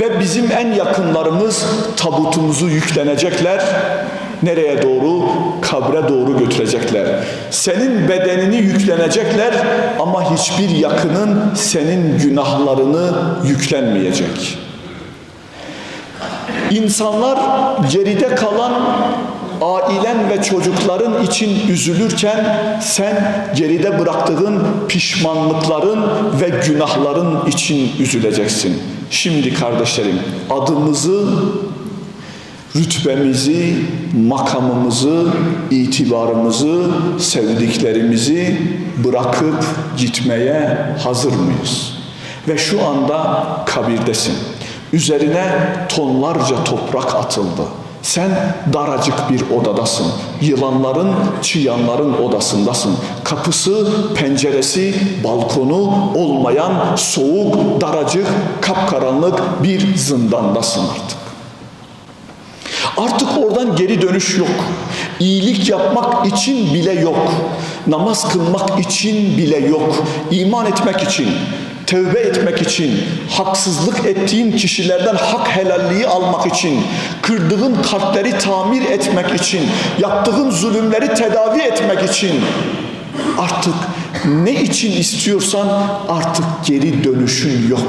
Ve bizim en yakınlarımız tabutumuzu yüklenecekler. Nereye doğru? Kabre doğru götürecekler. Senin bedenini yüklenecekler ama hiçbir yakının senin günahlarını yüklenmeyecek. İnsanlar geride kalan ve çocukların için üzülürken sen geride bıraktığın pişmanlıkların ve günahların için üzüleceksin. Şimdi kardeşlerim adımızı, rütbemizi, makamımızı, itibarımızı, sevdiklerimizi bırakıp gitmeye hazır mıyız? Ve şu anda kabirdesin. Üzerine tonlarca toprak atıldı. Sen daracık bir odadasın. Yılanların, çıyanların odasındasın. Kapısı, penceresi, balkonu olmayan soğuk, daracık, kapkaranlık bir zindandasın artık. Artık oradan geri dönüş yok. İyilik yapmak için bile yok. Namaz kılmak için bile yok. İman etmek için, tövbe etmek için, haksızlık ettiğin kişilerden hak helalliği almak için, kırdığın kalpleri tamir etmek için, yaptığın zulümleri tedavi etmek için artık ne için istiyorsan artık geri dönüşün yok.